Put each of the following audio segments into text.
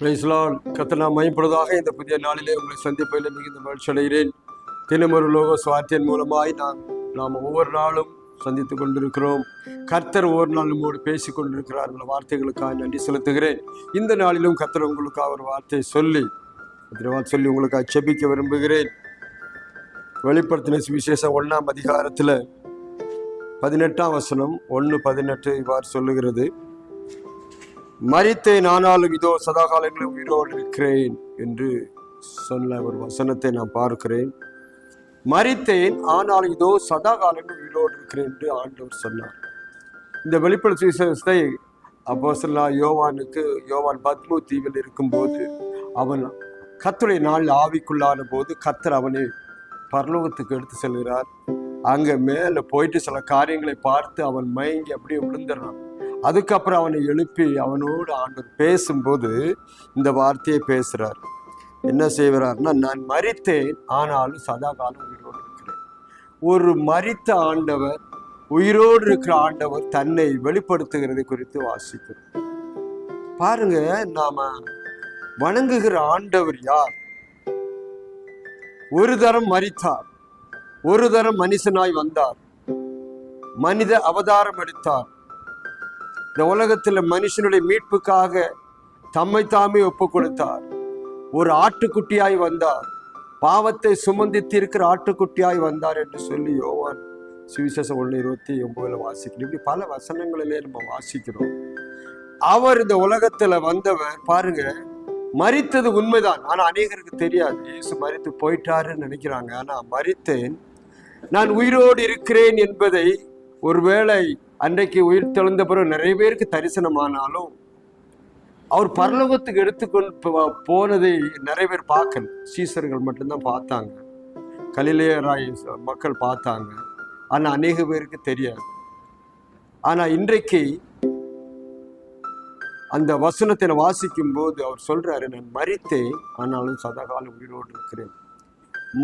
பிரைஸ்லால் கத்தனா மையப்படுவதாக இந்த புதிய நாளிலே உங்களை சந்திப்பதில் மிகுந்த மகிழ்ச்சி அடைகிறேன். தினமொரு லோக சுவார்த்தியின் மூலமாய் நாம் நாம் ஒவ்வொரு நாளும் சந்தித்து கொண்டிருக்கிறோம். கர்த்தர் ஒவ்வொரு நாள் நம்மோடு பேசி கொண்டிருக்கிறார் உள்ள வார்த்தைகளுக்காக நன்றி செலுத்துகிறேன். இந்த நாளிலும் கர்த்தர் உங்களுக்காக ஒரு வார்த்தையை சொல்லி சொல்லி உங்களுக்காக செபிக்க விரும்புகிறேன். வெளிப்படுத்தின சுவிசேஷம் ஒன்றாம் அதிகாரத்தில் பதினெட்டாம் வசனம் ஒன்று பதினெட்டு இவ்வாறு சொல்லுகிறது. மரித்தேன் ஆனாலும் இதோ சதாகாலங்களில் உயிரோடு இருக்கிறேன் என்று சொன்ன ஒரு வசனத்தை நான் பார்க்கிறேன். மரித்தேன் ஆனால் இதோ சதா காலங்கள் உயிரோடு இருக்கிறேன் என்று ஆண்டவர் சொன்னார். இந்த வெளிப்படை சுவிசேஷத்தை அப்போ யோவானுக்கு யோவான் பத்மு தீவில் இருக்கும்போது அவன் கத்துடைய நாள் ஆவிக்குள்ளான போது கத்தர் அவனை பரலோகத்துக்கு எடுத்து செல்கிறார். அங்கே மேலே போயிட்டு சில காரியங்களை பார்த்து அவன் மயங்கி அப்படியே விழுந்துடுறான். அதுக்கப்புறம் அவனை எழுப்பி அவனோடு ஆண்டவர் பேசும்போது இந்த வார்த்தையை பேசுகிறார் என்ன செய்கிறார்னா நான் மறித்தேன் ஆனாலும் சதா காலம் உயிரோடு இருக்கிறேன். ஒரு மரித்த ஆண்டவர் உயிரோடு இருக்கிற ஆண்டவர் தன்னை வெளிப்படுத்துகிறது குறித்து வாசிக்கிறோம் பாருங்க நாம வணங்குகிற ஆண்டவர் யார்? ஒரு தரம் மரித்தார் ஒரு தரம் மனுஷனாய் வந்தார். மனித அவதாரம் எடுத்தார். இந்த உலகத்தில் மனுஷனுடைய மீட்புக்காக தம்மை தாமே ஒப்பு கொடுத்தார் ஒரு ஆட்டுக்குட்டியாய் வந்தார். பாவத்தை சுமந்தி தீர்க்கிற ஆட்டுக்குட்டியாய் வந்தார் என்று சொல்லி யோவான் சுவிசேஷம் ஒன்று இருபத்தி ஒன்பதுல வாசிக்கிறோம். இப்படி பல வசனங்களிலே நம்ம வாசிக்கிறோம். அவர் இந்த உலகத்துல வந்தவர் பாருங்க மறித்தது உண்மைதான். ஆனா அநேகருக்கு தெரியாது. இயேசு மறித்து போயிட்டாருன்னு நினைக்கிறாங்க. ஆனா மறித்தேன் நான் உயிரோடு இருக்கிறேன் என்பதை ஒருவேளை அன்றைக்கு உயிர் தெழுந்த பிறகு நிறைய பேருக்கு தரிசனமானாலும் அவர் பரலோகத்துக்கு எடுத்துக்கொண்டு போனதை நிறைய பேர் பார்க்கல. சீசர்கள் மட்டும்தான் பார்த்தாங்க. கலிலேயராய் மக்கள் பார்த்தாங்க. ஆனால் அநேக பேருக்கு தெரியாது. ஆனால் இன்றைக்கு அந்த வசனத்தை வாசிக்கும் போது அவர் சொல்றாரு நான் மறித்தேன் ஆனாலும் சதாகாலம் உயிரோடு இருக்கிறேன்.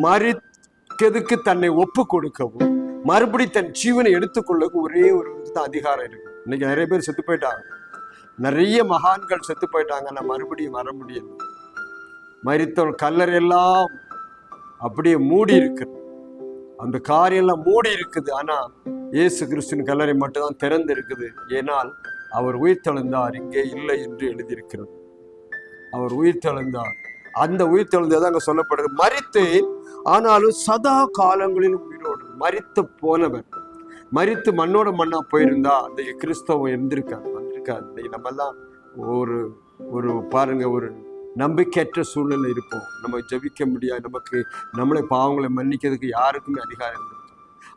மறித்ததுக்கு தன்னை ஒப்பு கொடுக்கவும் மறுபடி தன் ஜீவனை எடுத்துக்கொள்ள ஒரே ஒரு தான் அதிகாரம் இருக்கு. இன்னைக்கு நிறைய பேர் செத்து போயிட்டாங்க. நிறைய மகான்கள் செத்து போயிட்டாங்க. நான் மறுபடியும் வர முடியல. கல்லர் கல்லறையெல்லாம் அப்படியே மூடி இருக்குது அந்த காரியெல்லாம் மூடி இருக்குது. ஆனா இயேசு கிறிஸ்துவின் கல்லறை மட்டும்தான் திறந்து இருக்குது ஏனால் அவர் உயிர் தெழுந்தார் இங்கே இல்லை என்று எழுதியிருக்கிறது. அவர் உயிர் தெழுந்தார் அந்த உயிர் தெழுந்தது அங்கே சொல்லப்படுது. மறித்து ஆனாலும் சதா காலங்களிலும் மறித்து போனவர். மறித்து மண்ணோட மண்ணா போயிருந்தா அந்த கிறிஸ்தவம் இருந்திருக்காது வந்திருக்காது. இன்னைக்கு நம்ம எல்லாம் ஒரு ஒரு பாருங்க ஒரு நம்பிக்கையற்ற சூழ்நிலை இருப்போம். நம்ம ஜெபிக்க முடியாது. நமக்கு நம்மளை பாவங்களை மன்னிக்கிறதுக்கு யாருக்குமே அதிகாரம் இல்லை.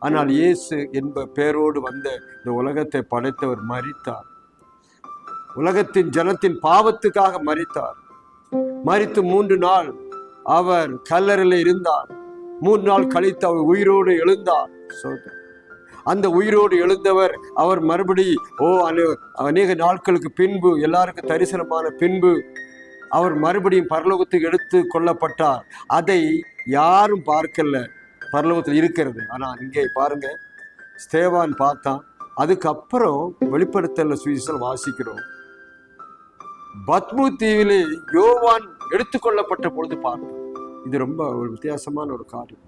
ஆனால் இயேசு என்ப பேரோடு வந்த இந்த உலகத்தை படைத்தவர் மறித்தார் உலகத்தின் ஜனத்தின் பாவத்துக்காக மறித்தார் மறித்து மூன்று நாள் அவர் கல்லறையில் இருந்தார். மூணு நாள் கழித்து அவர் உயிரோடு எழுந்தார். சொல்றார். அந்த உயிரோடு எழுந்தவர் அவர் மறுபடி ஓ அனு அநேக நாட்களுக்கு பின்பு எல்லாருக்கும் தரிசனமான பின்பு அவர் மறுபடியும் பரலோகத்துக்கு எடுத்து கொல்லப்பட்டார். அதை யாரும் பார்க்கல. பரலோகத்தில் இருக்கிறது. ஆனால் இங்கே பாருங்க ஸ்தேவான் பார்த்தான். அதுக்கப்புறம் வெளிப்படுத்தல சுவிசல் வாசிக்கிறோம். பத்மு தீவிலே யோவான் எடுத்துக்கொள்ளப்பட்ட பொழுது பார்த்தோம். இது ரொம்ப ஒரு வித்தியாசமான ஒரு காரியம்.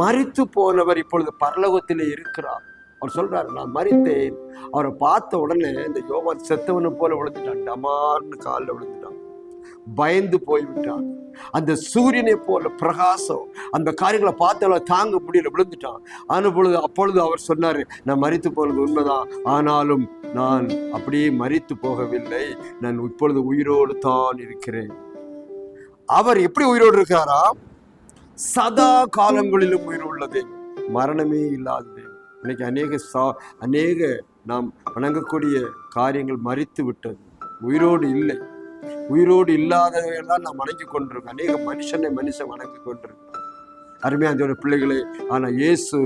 மறித்து போனவர் இப்பொழுது பரலோகத்தில் இருக்கிறார். அவர் சொல்றாரு நான் மறித்தேன் அவரை பார்த்த உடனே இந்த யோவான் செத்தவனை போல விழுந்துட்டான். டமார்னு காலில் விழுந்துட்டான். பயந்து போய்விட்டான். அந்த சூரியனை போல பிரகாசம் அந்த காரியங்களை பார்த்தால தாங்க முடியல விழுந்துட்டான். ஆன பொழுது அப்பொழுது அவர் சொன்னாரு நான் மறித்து போனது உண்மைதான். ஆனாலும் நான் அப்படியே மறித்து போகவில்லை. நான் இப்பொழுது உயிரோடு தான் இருக்கிறேன். அவர் எப்படி உயிரோடு இருக்கிறாரா? சதா காலங்களிலும் உயிர் உள்ளது. மரணமே இல்லாத. தேவன் இன்னைக்கு அநேக சா அநேக நாம் வணங்கக்கூடிய காரியங்கள் மறித்து விட்டது. உயிரோடு இல்லை. உயிரோடு இல்லாதவர்கள் தான் நாம் வணங்கி கொண்டிருக்கோம். அநேக மனுஷனை மனுஷன் வணங்கி கொண்டிருக்கோம் அருமையான பிள்ளைகளே ஆனா இயேசு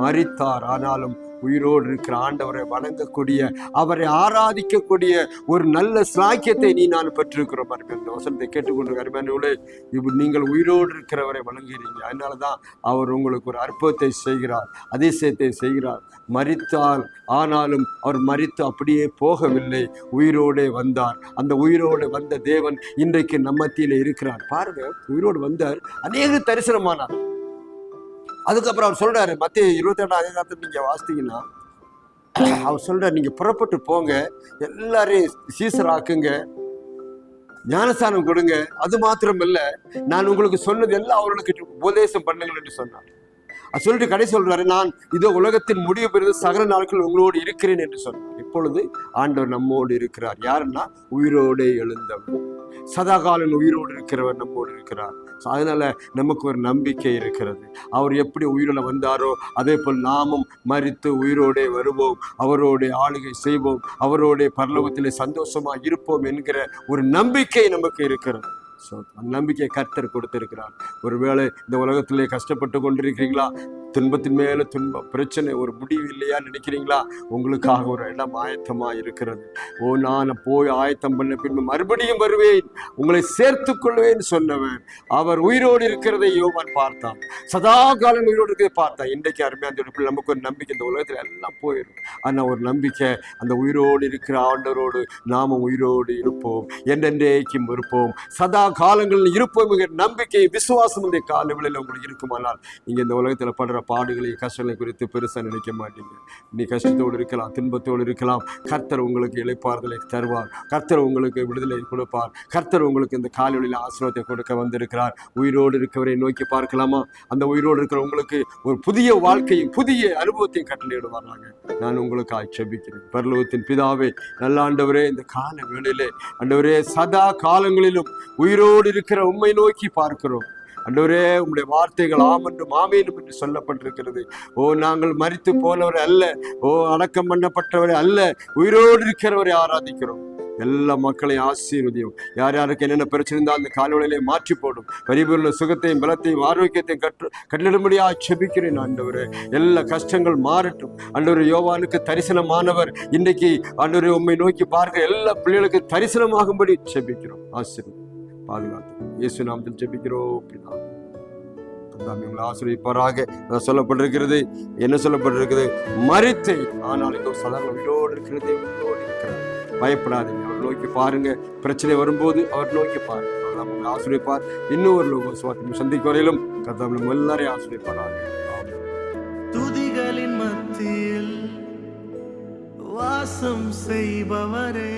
மரித்தார். ஆனாலும் உயிரோடு இருக்கிற ஆண்டவரை வணங்கக்கூடிய அவரை ஆராதிக்கக்கூடிய ஒரு நல்ல சாக்கியத்தை நீ நான் பெற்றிருக்கிறோம். பாருங்க இந்த வசனத்தை கேட்டுக்கொண்டு அருமையானவர்களே இப்போ நீங்கள் உயிரோடு இருக்கிறவரை வணங்குகிறீங்க. அதனால தான் அவர் உங்களுக்கு ஒரு அற்புதத்தை செய்கிறார் அதிசயத்தை செய்கிறார். மறித்தால் ஆனாலும் அவர் மறித்து அப்படியே போகவில்லை. உயிரோடே வந்தார். அந்த உயிரோடு வந்த தேவன் இன்றைக்கு நம்மத்தியில் இருக்கிறார். பாருங்க உயிரோடு வந்தார். அநேக தரிசனமானார். அதுக்கப்புறம் அவர் சொல்றாரு மத்திய இருபத்தி ரெண்டாம் அதிகாரத்தில் நீங்க வாசித்தீங்கன்னா அவர் சொல்றாரு நீங்க புறப்பட்டு போங்க எல்லாரையும் சீசராக்குங்க ஞானஸ்தானம் கொடுங்க. அது மாத்திரம் இல்ல நான் உங்களுக்கு சொன்னது எல்லாம் அவர்களுக்கு உபதேசம் பண்ணுங்கள் என்று சொன்னார். அது சொல்லிட்டு கடை சொல்றாரு நான் இதோ உலகத்தின் முடிவு பெறுது சகல நாட்கள் உங்களோடு இருக்கிறேன் என்று சொன்னார். இப்பொழுது ஆண்டவர் நம்மோடு இருக்கிறார். யாருன்னா உயிரோடே எழுந்தவர். சதாகாலன் உயிரோடு இருக்கிறவர் நம்மோடு இருக்கிறார். ஸோ அதனால் நமக்கு ஒரு நம்பிக்கை இருக்கிறது. அவர் எப்படி உயிரில் வந்தாரோ அதே போல் நாமும் மறித்து உயிரோடே வருவோம். அவரோடைய ஆளுகை செய்வோம். அவரோடைய பரலோகத்தில் சந்தோஷமாக இருப்போம் என்கிற ஒரு நம்பிக்கை நமக்கு இருக்கிறது. ஸோ அந்த நம்பிக்கை கர்த்தர் கொடுத்திருக்கிறார். ஒருவேளை இந்த உலகத்திலே கஷ்டப்பட்டு கொண்டிருக்கிறீங்களா துன்பத்தின் மேல துன்பம் பிரச்சனை ஒரு முடிவு இல்லையா நினைக்கிறீங்களா? உங்களுக்காக ஒரு இடம் ஆயத்தமா இருக்கிறது. ஓ நான் போய் ஆயத்தம் பண்ண பின்பு மறுபடியும் வருவேன். உங்களை சேர்த்து கொள்வேன் சொன்னவர் அவர் உயிரோடு இருக்கிறதை யோவான் பார்த்தான். சதா காலம் உயிரோடு இருக்கிறதை பார்த்தான். இன்றைக்கு அருமையாக துடிப்பில் நமக்கு ஒரு நம்பிக்கை இந்த உலகத்தில் எல்லாம் போயிடும் ஆனால் ஒரு நம்பிக்கை அந்த உயிரோடு இருக்கிற ஆண்டவரோடு நாம உயிரோடு இருப்போம். என்றென்றேக்கும் இருப்போம். சதா காலங்களில் இருப்போம் நம்பிக்கை விசுவாசம் இந்த காலங்களில் உங்களுக்கு இருக்குமானால் நீங்கள் இந்த உலகத்தில் படுற பாடுகளை கஷ்டங்களை குறித்து பெருசாக நினைக்க மாட்டீங்க. நீ கஷ்டத்தோடு இருக்கலாம் துன்பத்தோடு இருக்கலாம். கர்த்தர் உங்களுக்கு இழைப்பார்களை தருவார். கர்த்தர் உங்களுக்கு விடுதலை கொடுப்பார். கர்த்தர் உங்களுக்கு இந்த காலவெளியில் ஆசீர்வாதத்தை கொடுக்க வந்திருக்கிறார். உயிரோடு இருக்கவரை நோக்கி பார்க்கலாமா? அந்த உயிரோடு இருக்கிற உங்களுக்கு ஒரு புதிய வாழ்க்கையும் புதிய அனுபவத்தையும் கட்டளையிடுவாராங்க நான் உங்களுக்கு ஆட்சேபிக்கிறேன் பரலோகத்தின் பிதாவே நல்ல ஆண்டவரே இந்த கால வேளையிலே ஆண்டவரே சதா காலங்களிலும் உயிரோடு இருக்கிற உண்மை நோக்கி பார்க்கிறோம். அன்றவரே உங்களுடைய வார்த்தைகள் ஆம் மாமேனும் ஆமேனும் என்று சொல்லப்பட்டிருக்கிறது. ஓ நாங்கள் மறித்து போனவரை அல்ல. ஓ அடக்கம் பண்ணப்பட்டவரை அல்ல. உயிரோடு இருக்கிறவரை ஆராதிக்கிறோம். எல்லா மக்களையும் ஆசீர்வதியும். யார் யாருக்கு என்னென்ன பிரச்சனை இருந்தால் அந்த காலவழியிலே மாற்றி போடும். பரிபூர்ண சுகத்தையும் பலத்தையும் ஆரோக்கியத்தையும் கற்று கட்டிடமுடியா செபிக்கிறேன் ஆண்டவரே. எல்லா கஷ்டங்கள் மாறட்டும். அன்றொரு யோவானுக்கு தரிசனமானவர். இன்றைக்கு அன்றொரு உண்மை நோக்கி பார்க்க எல்லா பிள்ளைகளுக்கு தரிசனமாகும்படி செபிக்கிறோம். ஆசீர்வதி பாதுகாத்து. இயேசு நாமத்தில் ஜெபிக்கிறோம் பிதா கர்த்தாவே உங்களை ஆசீர்வதிப்பாராக. நான் சொல்லப்பட்டிருக்கிறது. என்ன சொல்லப்பட்டிருக்கிறது? மறித்து. ஆனால் இதோ சாதாரண உயிரோடு இருக்கிறது உயிரோடு இருக்கிறார். பயப்படாதீங்க. அவர் நோக்கி பாருங்க. பிரச்சனை வரும்போது அவர் நோக்கி பாருங்க. அவர் உங்களை ஆசிரியப்பார் இன்னும் ஒரு லோக சுவாத்தி சந்திக்கும் வரையிலும் கர்த்தாவே எல்லாரையும் ஆசிரியப்பாராங்க துதிகளின் மத்தியில் வாசம் செய்பவரே.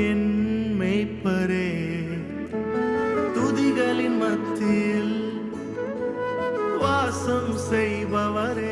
என் மெய்ப்பரே துதிகளின் மத்தியில் வாசம் செய்பவரே.